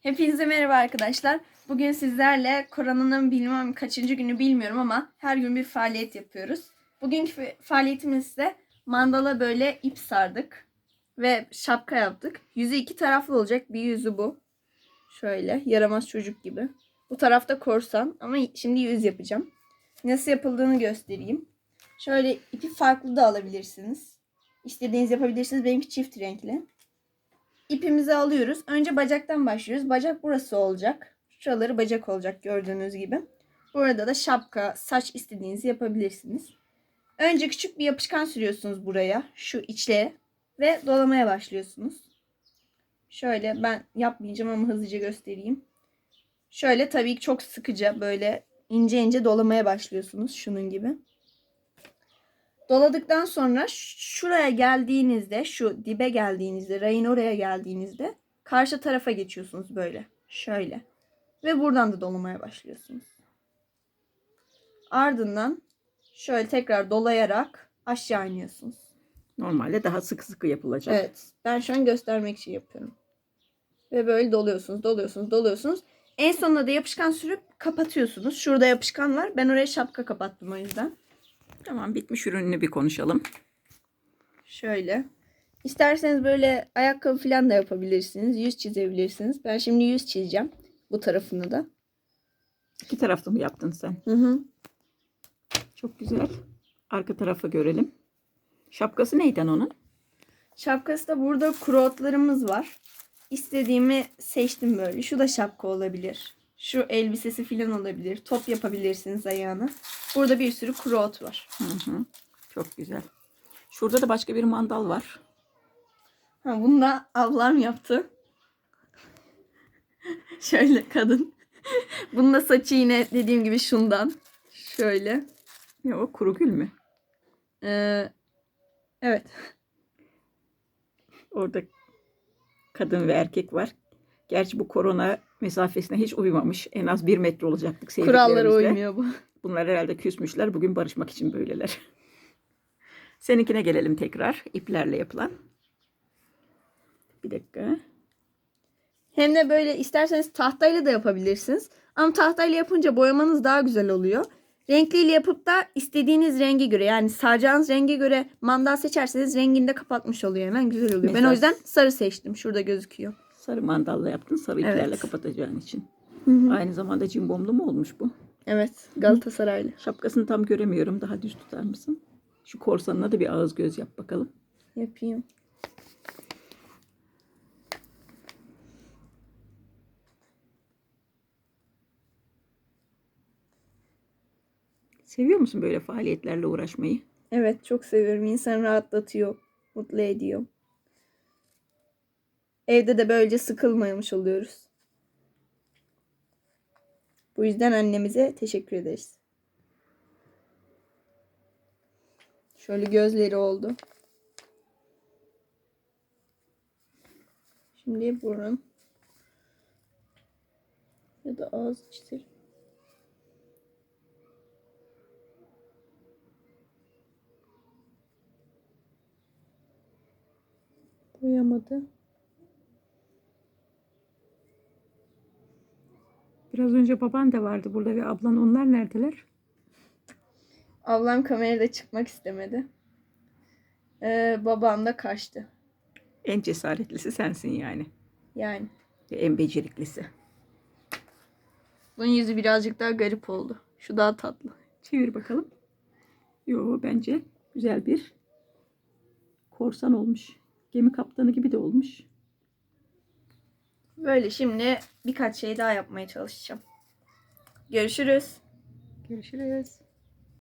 Hepinize merhaba arkadaşlar. Bugün sizlerle koronanın bilmem kaçıncı günü bilmiyorum ama her gün bir faaliyet yapıyoruz. Bugünkü fa- faaliyetimizde mandala böyle ip sardık ve şapka yaptık. Yüzü iki taraflı olacak. Bir yüzü bu. Şöyle yaramaz çocuk gibi. Bu tarafta korsan ama şimdi yüz yapacağım. Nasıl yapıldığını göstereyim. Şöyle ipi farklı da alabilirsiniz. İstediğiniz yapabilirsiniz. Benimki çift renkli. İpimizi alıyoruz. Önce bacaktan başlıyoruz. Bacak burası olacak. Şuraları bacak olacak gördüğünüz gibi. Burada da şapka, saç istediğinizi yapabilirsiniz. Önce küçük bir yapışkan sürüyorsunuz buraya. Şu içle ve dolamaya başlıyorsunuz. Şöyle ben yapmayacağım ama hızlıca göstereyim. Şöyle tabii çok sıkıca böyle ince ince dolamaya başlıyorsunuz şunun gibi. Doladıktan sonra şuraya geldiğinizde, şu dibe geldiğinizde, rayın oraya geldiğinizde karşı tarafa geçiyorsunuz böyle. Şöyle. Ve buradan da dolamaya başlıyorsunuz. Ardından şöyle tekrar dolayarak aşağı iniyorsunuz. Normalde daha sıkı sıkı yapılacak. Evet. Ben şu an göstermek için yapıyorum. Ve böyle doluyorsunuz, doluyorsunuz, doluyorsunuz. En sonunda da yapışkan sürüp kapatıyorsunuz. Şurada yapışkan var. Ben oraya şapka kapattım o yüzden. Tamam bitmiş ürününü bir konuşalım. Şöyle. İsterseniz böyle ayakkabı falan da yapabilirsiniz. Yüz çizebilirsiniz. Ben şimdi yüz çizeceğim. Bu tarafını da. İki taraflı mı yaptın sen? Hı hı. Çok güzel. Arka tarafı görelim. Şapkası neyden onun? Şapkası da burada kuru otlarımız var. İstediğimi seçtim böyle. Şu da şapka olabilir. Şu elbisesi falan olabilir. Top yapabilirsiniz ayağına. Burada bir sürü kuru ot var. Hı hı. Çok güzel. Şurada da başka bir mandal var. Ha, bunu da ablam yaptı. Şöyle kadın. Bunun da saçı yine dediğim gibi şundan. Şöyle. Ne o kuru gül mü? Ee, evet. Orada kadın ve erkek var. Gerçi bu korona mesafesine hiç uymamış. En az bir metre olacaktık Kurallara uymuyor bu. Bunlar herhalde küsmüşler. Bugün barışmak için böyleler. Seninkine gelelim tekrar. İplerle yapılan. Bir dakika. Hem de böyle isterseniz tahtayla da yapabilirsiniz. Ama tahtayla yapınca boyamanız daha güzel oluyor. Renkliyle yapıp da istediğiniz renge göre yani saracağınız renge göre mandal seçerseniz rengini de kapatmış oluyor hemen güzel oluyor. Ben Mesela- o yüzden sarı seçtim. Şurada gözüküyor. Sarı mandalla yaptın. Sarı iplerle Evet. kapatacağın için. Hı hı. Aynı zamanda cimbomlu mu olmuş bu? Evet Galatasaraylı. Şapkasını tam göremiyorum. Daha düz tutar mısın? Şu korsanına da bir ağız göz yap bakalım. Yapayım. Seviyor musun böyle faaliyetlerle uğraşmayı? Evet çok seviyorum. İnsanı rahatlatıyor. Mutlu ediyor. Evde de böylece sıkılmamış oluyoruz. Bu yüzden annemize teşekkür ederiz. Şöyle gözleri oldu. Şimdi burun. Ya da ağız çizelim. Boyamadı. Biraz önce baban da vardı burada ve ablan onlar neredeler? Ablam kamerada çıkmak istemedi. Ee, babam da kaçtı. En cesaretlisi sensin yani. Yani. Ve en beceriklisi. Bunun yüzü birazcık daha garip oldu. Şu daha tatlı. Çevir bakalım. Yo bence güzel bir korsan olmuş. Gemi kaptanı gibi de olmuş. Böyle şimdi birkaç şey daha yapmaya çalışacağım. Görüşürüz. Görüşürüz.